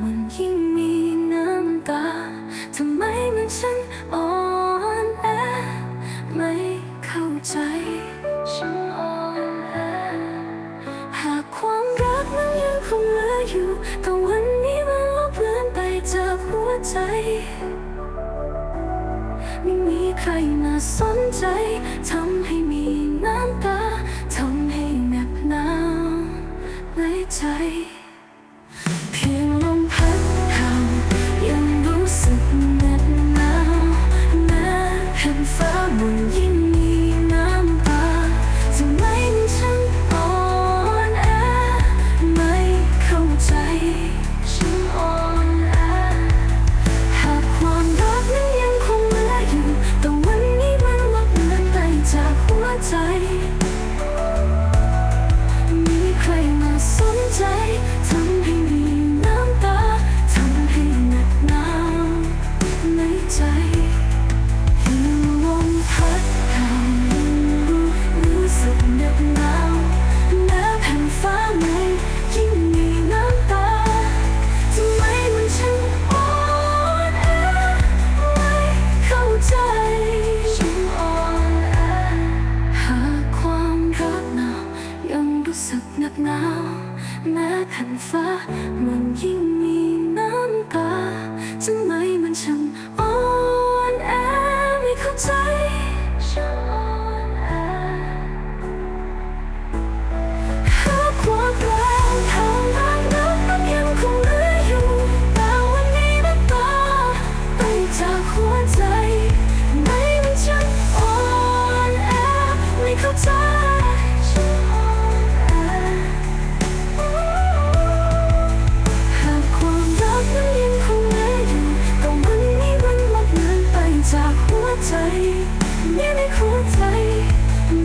มันยิ่งมีน้ำตาทำไมมันฉันอ่อนแอไม่เข้าใจ ฉันอ่อนแอหากความรักนั้นยังคงเหลืออยู่แต่วันนี้มันลบเลือนไปจากหัวใจ ไม่มีใครน่าสนใจทำให้มีน้ำตาทำให้หน็บหนาวในใจ แม้แผ่นฟ้ามันยิ่งมี ในหัวใจ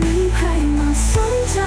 มีใครมาสนใจ